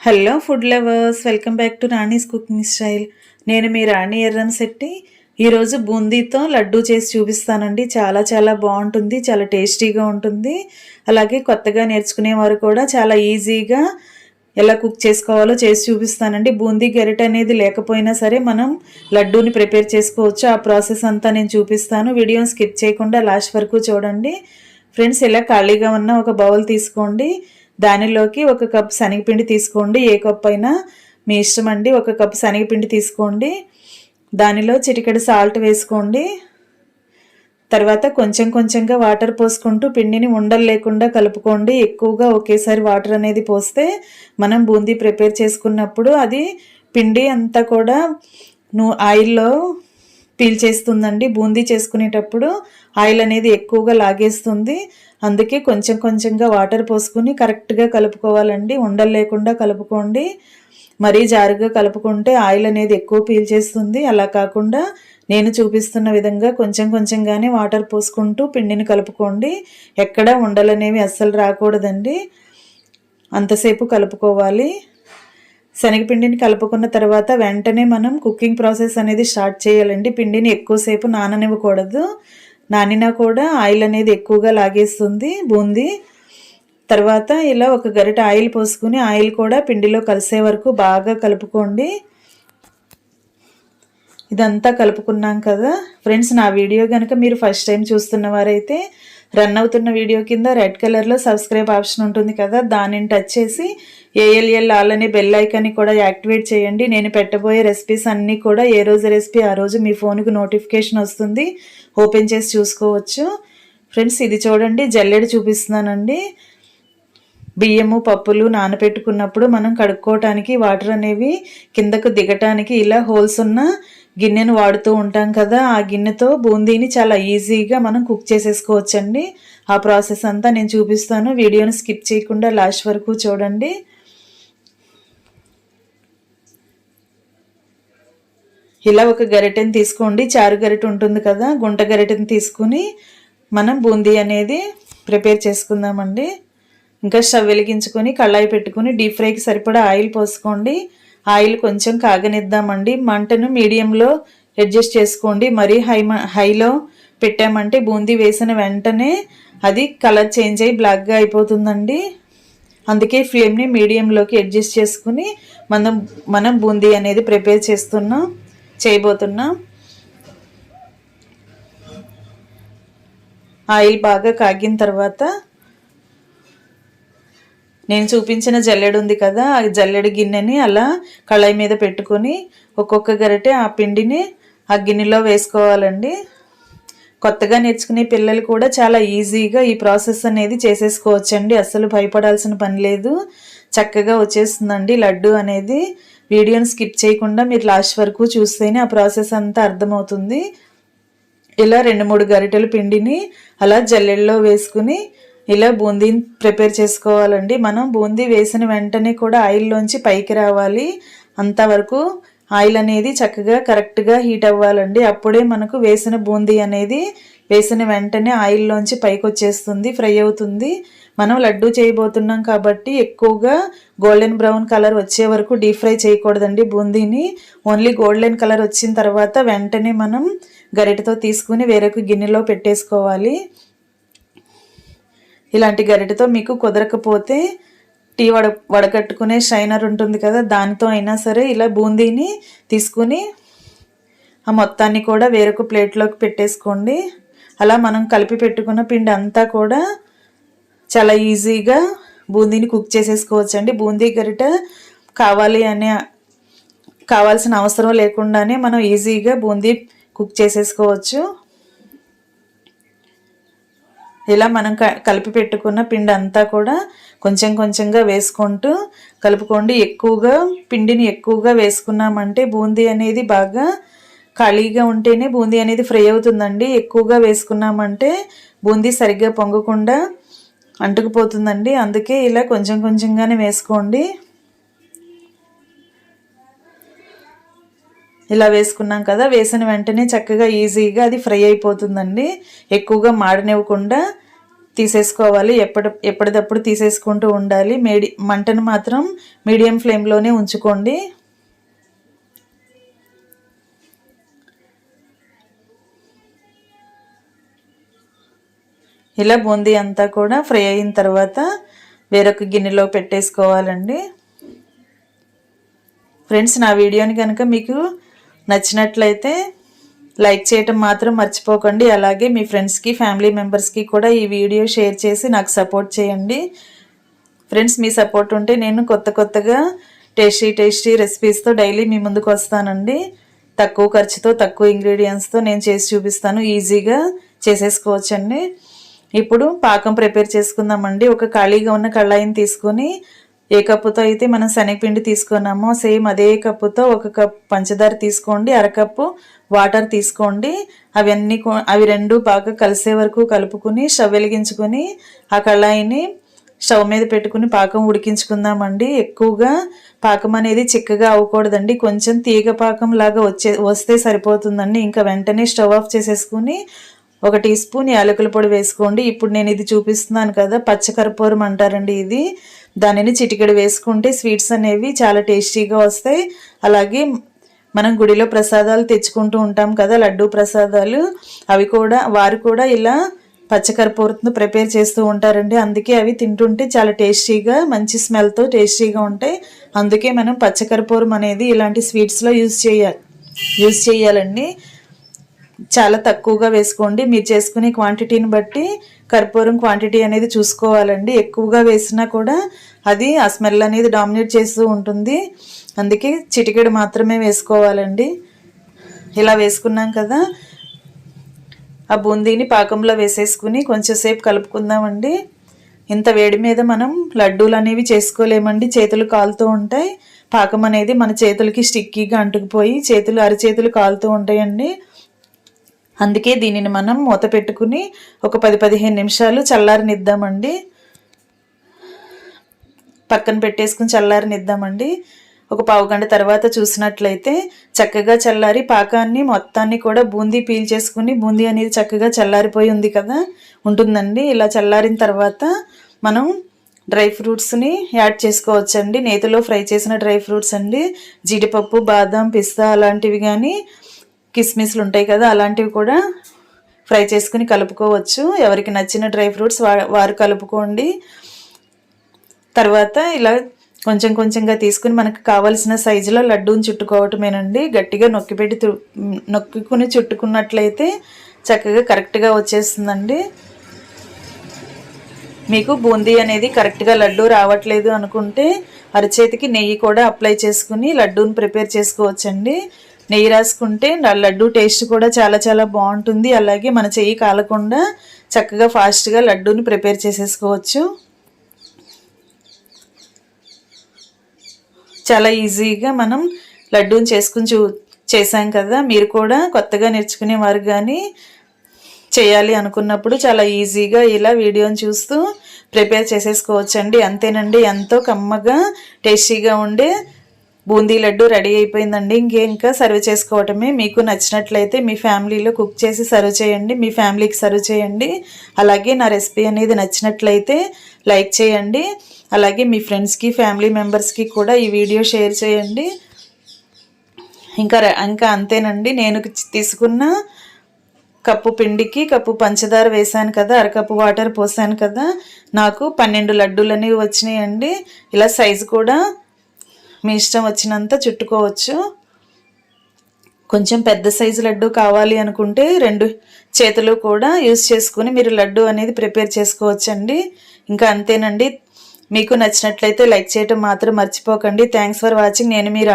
Hello food lovers welcome back to Rani's cooking style నేను మీ రాణి ఎర్రం శెట్టి. ఈరోజు బూందీతో లడ్డూ చేసి చూపిస్తానండి. చాలా చాలా బాగుంటుంది. చాలా టేస్టీగా ఉంటుంది. అలాగే కొత్తగా నేర్చుకునే వారు కూడా చాలా ఈజీగా ఎలా కుక్ చేసుకోవాలో చేసి చూపిస్తానండి. బూందీ గెరెట్ అనేది లేకపోయినా సరే మనం లడ్డూని ప్రిపేర్ చేసుకోవచ్చు. ఆ ప్రాసెస్ అంతా నేను చూపిస్తాను. వీడియోని స్కిప్ చేయకుండా లాస్ట్ వరకు చూడండి. ఫ్రెండ్స్ ఇలా ఖాళీగా ఉన్న ఒక బౌల్ తీసుకోండి. దానిలోకి ఒక కప్ శనగపిండి తీసుకోండి. ఏ కప్ అయినా మీ ఇష్టం అండి. ఒక కప్ శనగపిండి తీసుకోండి. దానిలో చిటికెడు సాల్ట్ వేసుకోండి. తర్వాత కొంచెం కొంచెంగా వాటర్ పోసుకుంటూ పిండిని ఉండలు లేకుండా కలుపుకోండి. ఎక్కువగా ఒకేసారి వాటర్ అనేది పోస్తే మనం బూందీ ప్రిపేర్ చేసుకున్నప్పుడు అది పిండి అంతా కూడా ను ఆయిల్లో పీల్చేస్తుందండి. బూందీ చేసుకునేటప్పుడు ఆయిల్ అనేది ఎక్కువగా లాగేస్తుంది. అందుకే కొంచెం కొంచెంగా వాటర్ పోసుకుని కరెక్ట్గా కలుపుకోవాలండి. ఉండలు లేకుండా కలుపుకోండి. మరీ జారుగా కలుపుకుంటే ఆయిల్ అనేది ఎక్కువ పీల్చేస్తుంది. అలా కాకుండా నేను చూపిస్తున్న విధంగా కొంచెం కొంచెంగానే వాటర్ పోసుకుంటూ పిండిని కలుపుకోండి. ఎక్కడ ఉండలు అనేవి అస్సలు రాకూడదండి. అంతసేపు కలుపుకోవాలి. శనగపిండిని కలుపుకున్న తర్వాత వెంటనే మనం కుకింగ్ ప్రాసెస్ అనేది స్టార్ట్ చేయాలండి. పిండిని ఎక్కువసేపు నాననివ్వకూడదు. నానినా కూడా ఆయిల్ అనేది ఎక్కువగా లాగేస్తుంది బూందీ. తర్వాత ఇలా ఒక గరిట ఆయిల్ పోసుకుని ఆయిల్ కూడా పిండిలో కలిసే వరకు బాగా కలుపుకోండి. ఇదంతా కలుపుకున్నాం కదా. ఫ్రెండ్స్ నా వీడియో కనుక మీరు ఫస్ట్ టైం చూస్తున్న వారైతే రన్ అవుతున్న వీడియో కింద రెడ్ కలర్లో సబ్స్క్రైబ్ ఆప్షన్ ఉంటుంది కదా దానిని టచ్ చేసి ఏఎల్ఎల్ ఆల్ అనే బెల్ ఐకాన్ని కూడా యాక్టివేట్ చేయండి. నేను పెట్టబోయే రెసిపీస్ అన్నీ కూడా ఏ రోజు రెసిపీ ఆ రోజు మీ ఫోన్కి నోటిఫికేషన్ వస్తుంది. ఓపెన్ చేసి చూసుకోవచ్చు. ఫ్రెండ్స్ ఇది చూడండి. జల్లెడ చూపిస్తున్నానండి. బియ్యము పప్పులు నానబెట్టుకున్నప్పుడు మనం కడుక్కోవటానికి వాటర్ అనేవి కిందకు దిగటానికి ఇలా హోల్స్ ఉన్న గిన్నెను వాడుతూ ఉంటాం కదా ఆ గిన్నెతో బూందీని చాలా ఈజీగా మనం కుక్ చేసేసుకోవచ్చండి. ఆ ప్రాసెస్ అంతా నేను చూపిస్తాను. వీడియోని స్కిప్ చేయకుండా లాస్ట్ వరకు చూడండి. ఇలా ఒక గరిటెని తీసుకోండి. చారు గరిటె ఉంటుంది కదా గుంట గరిటెని తీసుకుని మనం బూందీ అనేది ప్రిపేర్ చేసుకుందామండి. ఇంకా స్టవ్ వెలిగించుకొని కళాయి పెట్టుకుని డీప్ ఫ్రైకి సరిపడా ఆయిల్ పోసుకోండి. ఆయిల్ కొంచెం కాగనిద్దామండి. మంటను మీడియంలో అడ్జస్ట్ చేసుకోండి. మరీ హై హైలో పెట్టామంటే బూందీ వేసిన వెంటనే అది కలర్ చేంజ్ అయ్యి బ్లాక్గా అయిపోతుందండి. అందుకే ఫ్లేమ్ని మీడియంలోకి అడ్జస్ట్ చేసుకుని మనం మనం బూందీ అనేది ప్రిపేర్ చేస్తున్నాం చేయబోతున్నాం. ఆయిల్ బాగా కాగిన తర్వాత నేను చూపించిన జల్లెడు ఉంది కదా ఆ జల్లెడు గిన్నెని అలా కళాయి మీద పెట్టుకొని ఒక్కొక్క గరిటె ఆ పిండిని ఆ గిన్నెలో వేసుకోవాలండి. కొత్తగా నేర్చుకునే పిల్లలు కూడా చాలా ఈజీగా ఈ ప్రాసెస్ అనేది చేసేసుకోవచ్చండి. అస్సలు భయపడాల్సిన పని లేదు. చక్కగా వచ్చేస్తుందండి లడ్డు అనేది. వీడియోని స్కిప్ చేయకుండా మీరు లాస్ట్ వరకు చూస్తేనే ఆ ప్రాసెస్ అంతా అర్థమవుతుంది. ఇలా రెండు మూడు గరిటెల పిండిని అలా జల్లెల్లో వేసుకుని ఇలా బూందీని ప్రిపేర్ చేసుకోవాలండి. మనం బూందీ వేసిన వెంటనే కూడా ఆయిల్లోంచి పైకి రావాలి. అంతవరకు ఆయిల్ అనేది చక్కగా కరెక్ట్గా హీట్ అవ్వాలండి. అప్పుడే మనకు వేసిన బూందీ అనేది వేసిన వెంటనే ఆయిల్లోంచి పైకి వచ్చేస్తుంది ఫ్రై అవుతుంది. మనం లడ్డు చేయబోతున్నాం కాబట్టి ఎక్కువగా గోల్డెన్ బ్రౌన్ కలర్ వచ్చే వరకు డీప్ ఫ్రై చేయకూడదండి బూందీని. ఓన్లీ గోల్డెన్ కలర్ వచ్చిన తర్వాత వెంటనే మనం గరిటతో తీసుకుని వేరొక గిన్నెలో పెట్టేసుకోవాలి. ఇలాంటి గరిటతో మీకు కుదరకపోతే టీ వడ వడకట్టుకునే షైనర్ ఉంటుంది కదా దానితో అయినా సరే ఇలా బూందీని తీసుకుని ఆ మొత్తాన్ని కూడా వేరొక ప్లేట్లోకి పెట్టేసుకోండి. అలా మనం కలిపి పెట్టుకున్న పిండి అంతా కూడా చాలా ఈజీగా బూందీని కుక్ చేసేసుకోవచ్చండి. బూందీ గరిట కావాలి అనే కావాల్సిన అవసరం లేకుండానే మనం ఈజీగా బూందీ కుక్ చేసేసుకోవచ్చు. ఇలా మనం కలిపి పెట్టుకున్న పిండి అంతా కూడా కొంచెం కొంచెంగా వేసుకుంటూ కలుపుకోండి. ఎక్కువగా పిండిని ఎక్కువగా వేసుకున్నామంటే బూందీ అనేది బాగా ఖాళీగా ఉంటేనే బూందీ అనేది ఫ్రై అవుతుందండి. ఎక్కువగా వేసుకున్నామంటే బూందీ సరిగ్గా పొంగకుండా అంటుకుపోతుందండి. అందుకే ఇలా కొంచెం కొంచెంగానే వేసుకోండి. ఇలా వేసుకున్నాం కదా వేసిన వెంటనే చక్కగా ఈజీగా అది ఫ్రై అయిపోతుందండి. ఎక్కువగా మాడనివ్వకుండా తీసేసుకోవాలి. ఎప్పటి ఎప్పటిదప్పుడు తీసేసుకుంటూ ఉండాలి. మీడి మంటను మాత్రం మీడియం ఫ్లేమ్లోనే ఉంచుకోండి. ఇలా బూందీ అంతా కూడా ఫ్రై అయిన తర్వాత వేరొక గిన్నెలో పెట్టేసుకోవాలండి. ఫ్రెండ్స్ నా వీడియోని కనుక మీకు నచ్చినట్లయితే లైక్ చేయటం మాత్రం మర్చిపోకండి. అలాగే మీ ఫ్రెండ్స్కి ఫ్యామిలీ మెంబర్స్కి కూడా ఈ వీడియో షేర్ చేసి నాకు సపోర్ట్ చేయండి. ఫ్రెండ్స్ మీ సపోర్ట్ ఉంటే నేను కొత్త కొత్తగా టేస్టీ టేస్టీ రెసిపీస్తో డైలీ మీ ముందుకు వస్తానండి. తక్కువ ఖర్చుతో తక్కువ ఇంగ్రీడియంట్స్తో నేను చేసి చూపిస్తాను. ఈజీగా చేసేసుకోవచ్చండి. ఇప్పుడు పాకం ప్రిపేర్ చేసుకుందామండి. ఒక ఖాళీగా ఉన్న కళాయిని తీసుకొని ఏ కప్పుతో అయితే మనం శనగపిండి తీసుకున్నామో సేమ్ అదే కప్పుతో ఒక కప్ పంచదార తీసుకోండి అరకప్పు వాటర్ తీసుకోండి. అవన్నీ అవి రెండు బాగా కలిసే వరకు కలుపుకుని స్టవ్ వెలిగించుకొని ఆ కళాయిని స్టవ్ మీద పెట్టుకుని పాకం ఉడికించుకుందామండి. ఎక్కువగా పాకం అనేది చిక్కగా అవ్వకూడదండి. కొంచెం తీగ పాకం లాగా వచ్చే వస్తే సరిపోతుందండి. ఇంకా వెంటనే స్టవ్ ఆఫ్ చేసేసుకుని ఒక టీ స్పూన్ యాలకుల పొడి వేసుకోండి. ఇప్పుడు నేను ఇది చూపిస్తున్నాను కదా పచ్చకర్పూరం అంటారండి ఇది. దానిని చిటికెడు వేసుకుంటే స్వీట్స్ అనేవి చాలా టేస్టీగా వస్తాయి. అలాగే మనం గుడిలో ప్రసాదాలు తెచ్చుకుంటూ ఉంటాం కదా లడ్డు ప్రసాదాలు. అవి కూడా వారు కూడా ఇలా పచ్చకర్పూరంతో ప్రిపేర్ చేస్తూ ఉంటారండి. అందుకే అవి తింటుంటే చాలా టేస్టీగా మంచి స్మెల్తో టేస్టీగా ఉంటాయి. అందుకే మనం పచ్చకర్పూరం అనేది ఇలాంటి స్వీట్స్లో యూజ్ చేయాలి యూజ్ చేయాలండి. చాలా తక్కువగా వేసుకోండి. మీరు చేసుకునే క్వాంటిటీని బట్టి కర్పూరం క్వాంటిటీ అనేది చూసుకోవాలండి. ఎక్కువగా వేసినా కూడా అది ఆ స్మెల్ అనేది డామినేట్ చేస్తూ ఉంటుంది. అందుకే చిటికెడు మాత్రమే వేసుకోవాలండి. ఇలా వేసుకున్నాం కదా. ఆ బూందీని పాకంలో వేసేసుకుని కొంచెంసేపు కలుపుకుందామండి. ఇంత వేడి మీద మనం లడ్డూలు అనేవి చేసుకోలేమండి. చేతులు కాలుతూ ఉంటాయి. పాకం అనేది మన చేతులకి స్టిక్కీగా అంటుకుపోయి చేతులు అరిచేతులు కాలుతూ ఉంటాయండి. అందుకే దీనిని మనం మూత పెట్టుకుని ఒక పది పదిహేను నిమిషాలు చల్లారనిద్దామండి. పక్కన పెట్టేసుకుని చల్లారనిద్దామండి. ఒక పావు గంట తర్వాత చూసినట్లయితే చక్కగా చల్లారి పాకాన్ని మొత్తాన్ని కూడా బూందీ పీల్ చేసుకుని బూందీ అనేది చక్కగా చల్లారిపోయి ఉంది కదా? ఉంటుందండి. ఇలా చల్లారిన తర్వాత మనం డ్రై ఫ్రూట్స్ని యాడ్ చేసుకోవచ్చండి. నేతిలో ఫ్రై చేసిన డ్రై ఫ్రూట్స్ అండి. జీడిపప్పు బాదం పిస్తా అలాంటివి కానీ కిస్మిస్లు ఉంటాయి కదా అలాంటివి కూడా ఫ్రై చేసుకుని కలుపుకోవచ్చు. ఎవరికి నచ్చిన డ్రై ఫ్రూట్స్ వారు కలుపుకోండి. తర్వాత ఇలా కొంచెం కొంచెంగా తీసుకుని మనకు కావలసిన సైజులో లడ్డూని చుట్టుకోవటమేనండి. గట్టిగా నొక్కిపెట్టి నొక్కుని చుట్టుకున్నట్లయితే చక్కగా కరెక్ట్గా వచ్చేస్తుందండి. మీకు బూందీ అనేది కరెక్ట్గా లడ్డు రావట్లేదు అనుకుంటే అరచేతికి నెయ్యి కూడా అప్లై చేసుకుని లడ్డూని ప్రిపేర్ చేసుకోవచ్చండి. నెయ్యి రాసుకుంటే లడ్డు టేస్ట్ కూడా చాలా చాలా బాగుంటుంది. అలాగే మన చెయ్యి కాలకుండా చక్కగా ఫాస్ట్గా లడ్డూని ప్రిపేర్ చేసేసుకోవచ్చు. చాలా ఈజీగా మనం లడ్డూని చేసుకుని చూ చేసాం కదా మీరు కూడా కొత్తగా నేర్చుకునేవారు కానీ చేయాలి అనుకున్నప్పుడు చాలా ఈజీగా ఇలా వీడియోని చూస్తూ ప్రిపేర్ చేసేసుకోవచ్చండి. అంతేనండి ఎంతో కమ్మగా టేస్టీగా ఉండే బూందీ లడ్డు రెడీ అయిపోయిందండి. ఇంకా సర్వ్ చేసుకోవటమే. మీకు నచ్చినట్లయితే మీ ఫ్యామిలీలో కుక్ చేసి సర్వ్ చేయండి. మీ ఫ్యామిలీకి సర్వ్ చేయండి. అలాగే నా రెసిపీ అనేది నచ్చినట్లయితే లైక్ చేయండి. అలాగే మీ ఫ్రెండ్స్కి ఫ్యామిలీ మెంబర్స్కి కూడా ఈ వీడియో షేర్ చేయండి. ఇంకా ఇంకా అంతేనండి. నేను తీసుకున్న కప్పు పిండికి కప్పు పంచదార వేశాను కదా అరకప్పు వాటర్ పోసాను కదా నాకు పన్నెండు లడ్డూలు అనేవి వచ్చినాయండి. ఇలా సైజు కూడా మీ ఇష్టం వచ్చినంత చుట్టుకోవచ్చు. కొంచెం పెద్ద సైజు లడ్డు కావాలి అనుకుంటే రెండు చేతులు కూడా యూస్ చేసుకుని మీరు లడ్డు అనేది ప్రిపేర్ చేసుకోవచ్చండి. ఇంకా అంతేనండి. మీకు నచ్చినట్లయితే లైక్ చేయటం మాత్రం మర్చిపోకండి. Thanks for watching. నేను మీరు